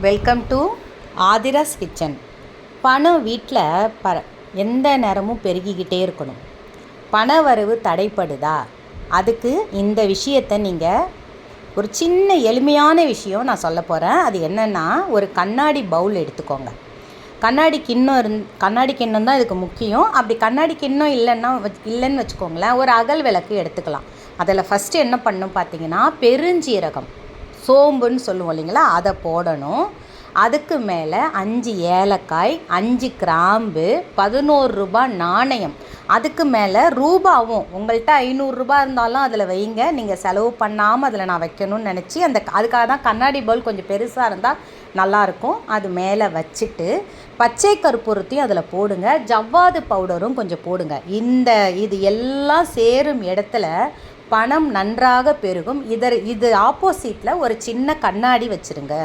Welcome to Aadhira's kitchen பணம் வீட்டில் ப எந்த நேரமும் பெருகிக்கிட்டே இருக்கணும். பண வரவு தடைப்படுதா? அதுக்கு இந்த விஷயத்தை நீங்கள் ஒரு சின்ன எளிமையான விஷயம் நான் சொல்ல போகிறேன் அது என்னென்னா ஒரு கண்ணாடி பவுல் எடுத்துக்கோங்க. கண்ணாடி கிண்ணம் இருந் கண்ணாடி கிண்ணம் தான் இதுக்கு முக்கியம். அப்படி கண்ணாடி கிண்ணம் இல்லைன்னா வச்- இல்லைன்னு வச்சுக்கோங்களேன் ஒரு அகல் விளக்கு எடுத்துக்கலாம். அதில் ஃபஸ்ட்டு என்ன பண்ணணும் பார்த்தீங்கன்னா பெருஞ்சீரகம். சோம்புன்னு சொல்லுவோம் இல்லைங்களா? அதை போடணும். அதுக்கு மேலே அஞ்சு ஏலக்காய் அஞ்சு கிராம்பு பதினோரு ரூபாய் நாணயம். அதுக்கு மேலே ரூபாவும். உங்கள்கிட்ட ஐநூறுரூபா இருந்தாலும் அதில் வைங்க. நீங்கள் செலவு பண்ணாமல் அதில் நான் வைக்கணும்னு நினச்சி அந்த அதுக்காக தான் கண்ணாடி பவுல் கொஞ்சம் பெருசாக இருந்தால் நல்லாயிருக்கும் அது மேலே வச்சுட்டு பச்சை கருப்பூரத்தையும் அதில் போடுங்க. ஜவ்வாது பவுடரும் கொஞ்சம் போடுங்க. இந்த இது எல்லாம் சேரும் இடத்துல பணம் நன்றாக பெருகும். இதர் இது ஆப்போசிட்டில் ஒரு சின்ன கண்ணாடி வச்சுருங்க.